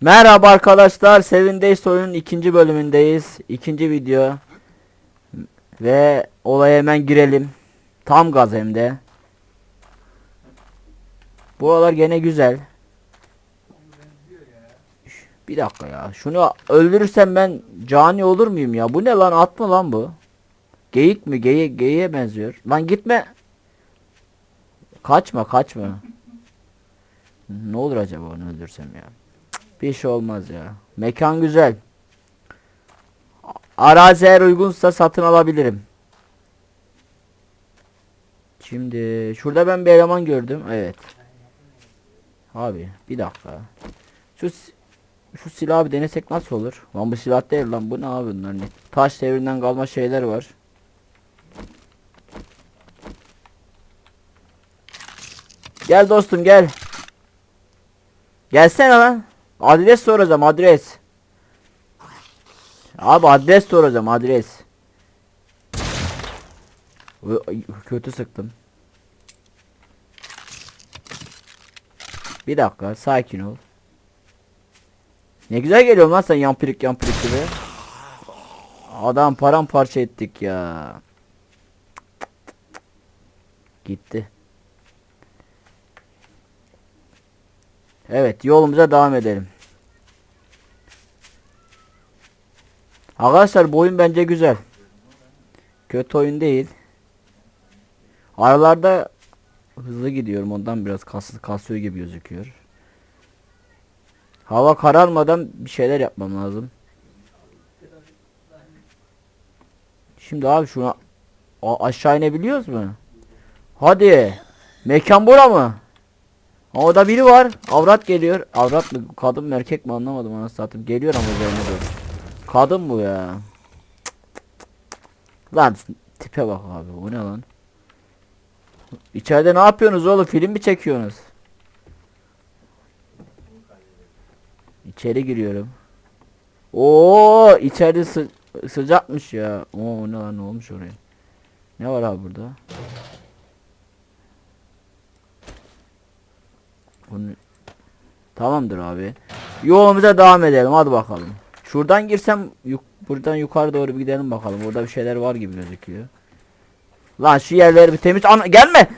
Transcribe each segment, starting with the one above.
Merhaba arkadaşlar. Seven Days oyunun ikinci bölümündeyiz. İkinci video. Ve olaya hemen girelim. Tam gaz hem de. Buralar gene güzel. Bir dakika ya. Şunu öldürürsem ben cani olur muyum ya? Bu ne lan? At mı lan bu? Geyik mi? Geye geyiğe benziyor. Lan gitme. Kaçma kaçma. Ne olur acaba onu öldürsem ya? Bir şey olmaz ya. Mekan güzel. Arazi eğer uygunsa satın alabilirim. Şimdi şurada ben bir eleman gördüm. Evet. Abi bir dakika. Şu şu silahı bir denesek nasıl olur? Lan bu silah değil lan. Bu ne abi bunlar ne? Taş devrinden kalma şeyler var. Gel dostum gel. Gelsene lan. Adres soracağım adres. Abi adres soracağım adres. Kötü sıktım. Bir dakika sakin ol. Ne güzel geliyor lan sen yampirik yampirik gibi. Adam paramparça ettik ya. Gitti. Evet yolumuza devam edelim. Arkadaşlar bu oyun bence güzel. Kötü oyun değil. Aralarda hızlı gidiyorum ondan biraz kas, kasıyor gibi gözüküyor. Hava kararmadan bir şeyler yapmam lazım. Şimdi abi şuna A- aşağı inebiliyoruz mu? Hadi. Mekan bura mı? Orada biri var. Avrat geliyor. Avrat mı? Kadın mı erkek mi anlamadım anasını satayım. Geliyor ama üzerine doğru. Kadın bu ya. Lan tipe bak abi. O ne lan? İçeride ne yapıyorsunuz oğlum? Film mi çekiyorsunuz? İçeri giriyorum. Oo, içeride sı sıcakmış ya. Oo ne lan ne olmuş oraya? Ne var abi burada? Bunu... Tamamdır abi. Yolumuza devam edelim hadi bakalım. Şuradan girsem yuk buradan yukarı doğru bir gidelim bakalım. Burada bir şeyler var gibi gözüküyor. Lan şu yerleri bir temiz Ana, gelme.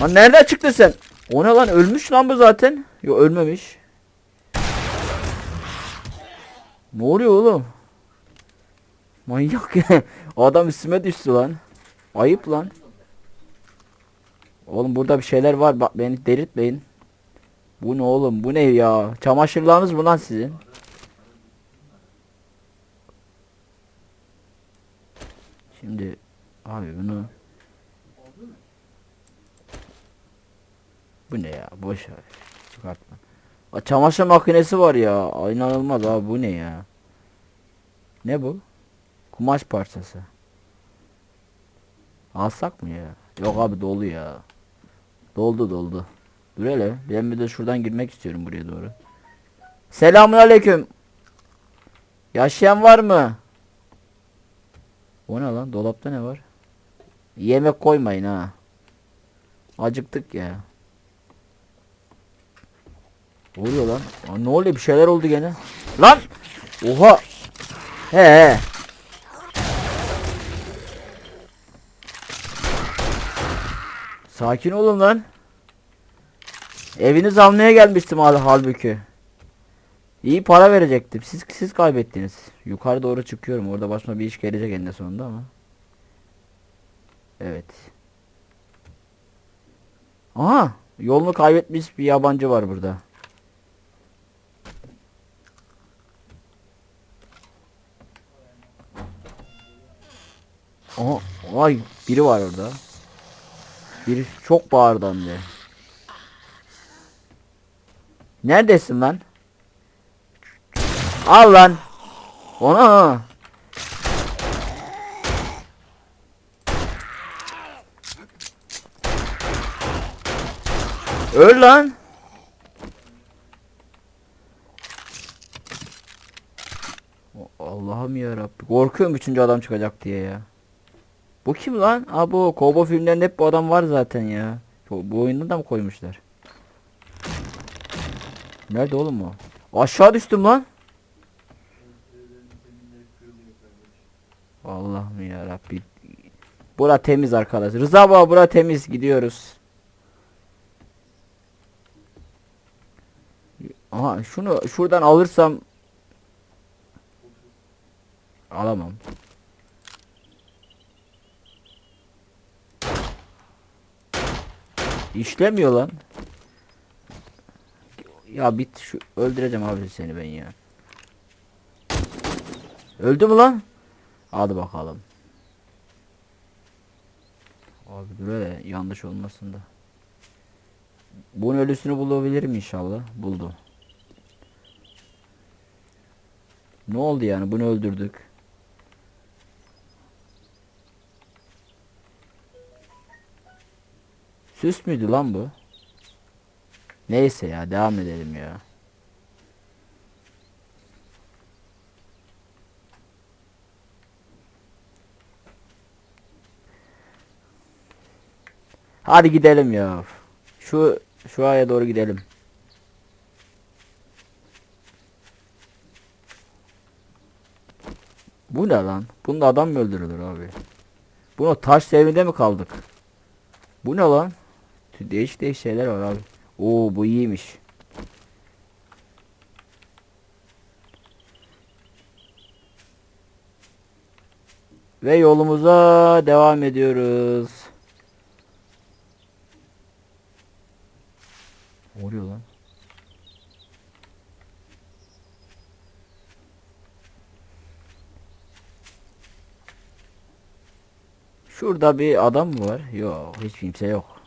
Lan nereden çıktın sen? O ne lan ölmüş lan bu zaten. Yok ölmemiş. Ne oluyor oğlum? Manyak ya. Adam üstüme düştü lan. Ayıp lan. Oğlum burada bir şeyler var. Bak beni delirtmeyin. Bu ne oğlum? Bu ne ya? Çamaşırlarınız mı lan sizin? Şimdi abi bunu Bu ne ya? Boş ver. Çıkartma. A, çamaşır makinesi var ya. İnanılmaz abi bu ne ya? Ne bu? Kumaş parçası. Alsak mı ya? Yok abi dolu ya. Doldu doldu. Dur hele. Ben bir de şuradan girmek istiyorum buraya doğru. Selamun aleyküm. Yaşayan var mı? O ne lan? Dolapta ne var? Yemek koymayın ha. Acıktık ya. Oluyor lan? Aa, ne oluyor? Bir şeyler oldu gene. Lan! Oha! He he. Sakin olun lan. Evinizi almaya gelmiştim hal halbuki. İyi para verecektim. Siz siz kaybettiniz. Yukarı doğru çıkıyorum. Orada başıma bir iş gelecek eninde sonunda ama. Evet. Aha! Yolunu kaybetmiş bir yabancı var burada. Aha, ay biri var orada. Biri çok bağırdı hem de. Neredesin lan? Al lan. Ona. Öl lan. Allah'ım ya Rabbi. Korkuyorum üçüncü adam çıkacak diye ya. Bu kim lan? Aa bu Kobo filmlerinde hep bu adam var zaten ya. Bu oyunda da mı koymuşlar? Nerede oğlum o? Aşağı düştüm lan. Allah'ım ya Rabbi. Bura temiz arkadaş. Rıza baba bura temiz gidiyoruz. Aha şunu şuradan alırsam alamam. İşlemiyor lan. Ya bit şu öldüreceğim abi seni ben ya. Öldü mü lan? Hadi bakalım. Abi hele yanlış olmasın da. Bunun ölüsünü bulabilirim inşallah. Buldu. Ne oldu yani? Bunu öldürdük. Süs müydü lan bu? Neyse ya devam edelim ya. Hadi gidelim ya. Şu şu aya doğru gidelim. Bu ne lan? Bunda adam mı öldürülür abi? Bunu taş devrinde mi kaldık? Bu ne lan? Değişik değişik şeyler var abi. Oo bu iyiymiş. Ve yolumuza devam ediyoruz. Oluyor lan? Şurada bir adam mı var? Yok, hiç kimse yok.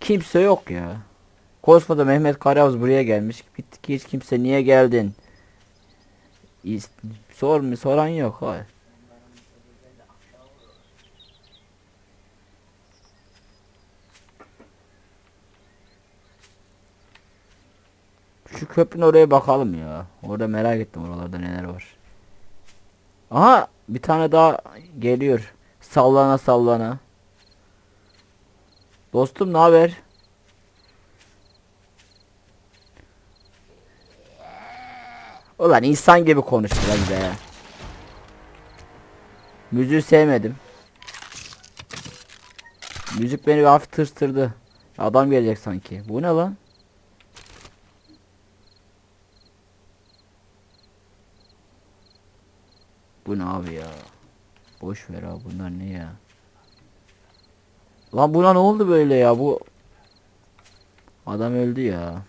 Kimse yok ya. Koskoca Mehmet Karayavuz buraya gelmiş. Bitti ki hiç kimse niye geldin? İst sor mu soran yok. Hayır. Köprünün oraya bakalım ya. Orada merak ettim oralarda neler var. Aha bir tane daha geliyor. Sallana sallana. Dostum ne haber? Ulan insan gibi konuştu lan ya. Müziği sevmedim. Müzik beni bir hafif tırstırdı. Adam gelecek sanki. Bu ne lan? Bu ne abi ya? Boş ver abi bunlar ne ya? Lan buna ne oldu böyle ya bu? Adam öldü ya.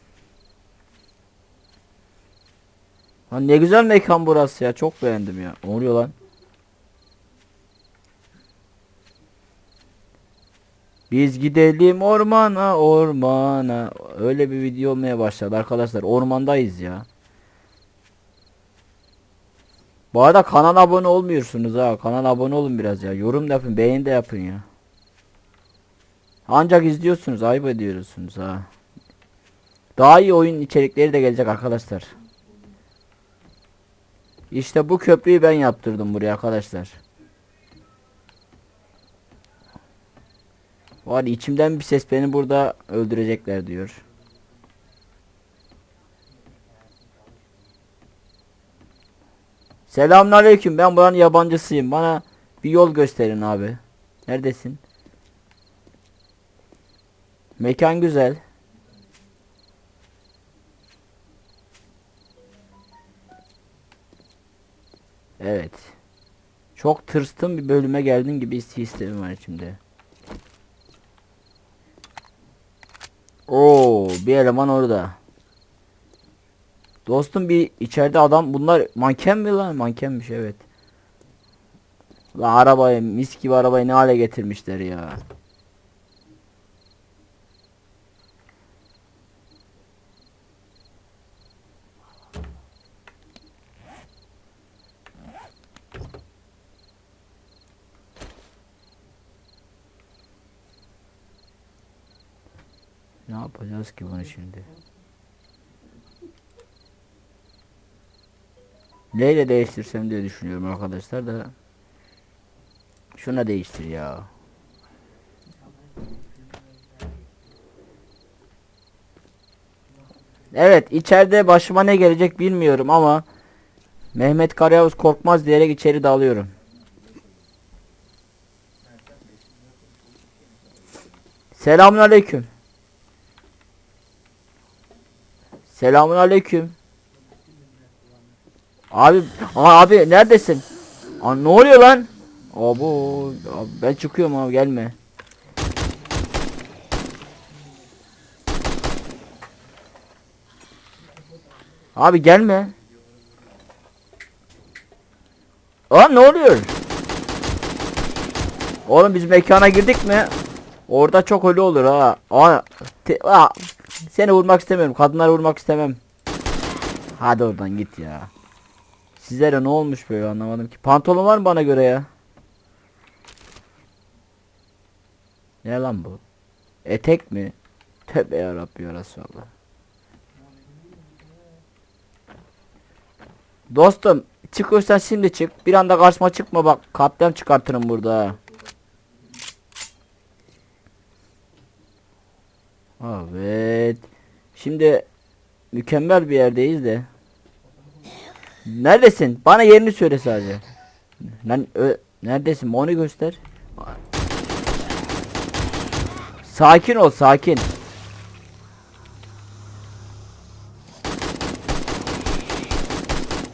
Lan ne güzel mekan burası ya. Çok beğendim ya. Ne oluyor lan? Biz gidelim ormana ormana. Öyle bir video olmaya başladı arkadaşlar. Ormandayız ya. Bu arada kanala abone olmuyorsunuz ha. Kanala abone olun biraz ya. Yorum da yapın, beğeni de yapın ya. Ancak izliyorsunuz, ayıp ediyorsunuz ha. Daha iyi oyun içerikleri de gelecek arkadaşlar. İşte bu köprüyü ben yaptırdım buraya arkadaşlar. Var içimden bir ses beni burada öldürecekler diyor. Selamünaleyküm. Ben buranın yabancısıyım. Bana bir yol gösterin abi. Neredesin? Mekan güzel. Evet. Çok tırstım bir bölüme geldin gibi hislerim var içimde. Oo, bir eleman orada. Dostum bir içeride adam bunlar manken mi lan? Mankenmiş evet. La arabayı mis gibi arabayı ne hale getirmişler ya. Ne yapacağız ki bunu şimdi? Neyle değiştirsem diye düşünüyorum arkadaşlar da. Şuna değiştir ya. Evet içeride başıma ne gelecek bilmiyorum ama Mehmet Karayavuz korkmaz diyerek içeri dalıyorum. Selamun aleyküm. Abi, abi neredesin? Aa, ne oluyor lan? Abo, abi ben çıkıyorum abi gelme. Abi gelme. Aa ne oluyor? Oğlum biz mekana girdik mi? Orada çok ölü olur ha. Aa, te- aa, seni vurmak istemiyorum. Kadınları vurmak istemem. Hadi oradan git ya. Sizlere ne olmuş böyle anlamadım ki. Pantolon var mı bana göre ya? Ne lan bu? Etek mi? Tövbe yarabbi ya Resulallah. Dostum çıkıyorsan şimdi çık. Bir anda karşıma çıkma bak. Katliam çıkartırım burada. Evet. Şimdi mükemmel bir yerdeyiz de. Neredesin? Bana yerini söyle sadece. Lan neredesin? Onu göster. Sakin ol, sakin.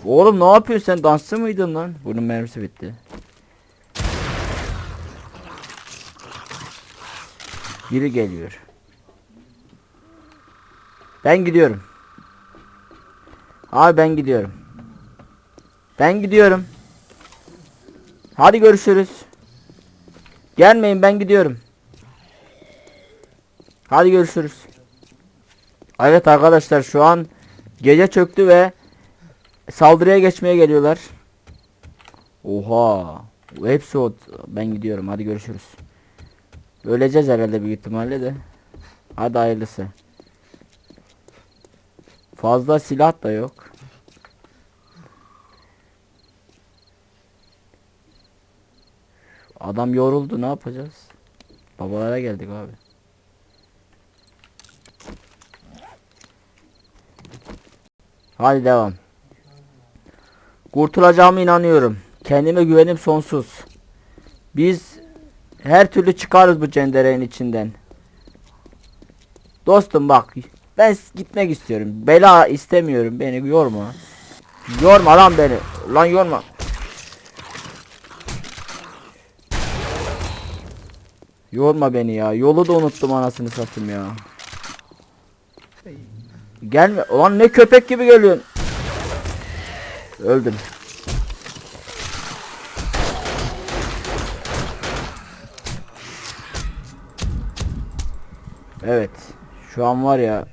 Oğlum ne yapıyorsun sen dansçı mıydın lan? Bunun mermisi bitti. Biri geliyor. Ben gidiyorum. Abi ben gidiyorum. Ben gidiyorum. Hadi görüşürüz. Gelmeyin ben gidiyorum. Hadi görüşürüz. Evet arkadaşlar şu an gece çöktü ve saldırıya geçmeye geliyorlar. Oha. Hepsi o. Ben gidiyorum. Hadi görüşürüz. Öleceğiz herhalde büyük ihtimalle de. Hadi hayırlısı. Fazla silah da yok. Adam yoruldu ne yapacağız? Babalara geldik abi. Hadi devam. Kurtulacağıma inanıyorum. Kendime güvenim sonsuz. Biz her türlü çıkarız bu cenderenin içinden. Dostum bak ben gitmek istiyorum. Bela istemiyorum beni yorma. Yorma lan beni. Lan yorma. Yorma beni ya. Yolu da unuttum anasını satayım ya. Gelme. Ulan ne köpek gibi geliyorsun. Öldüm. Evet. Şu an var ya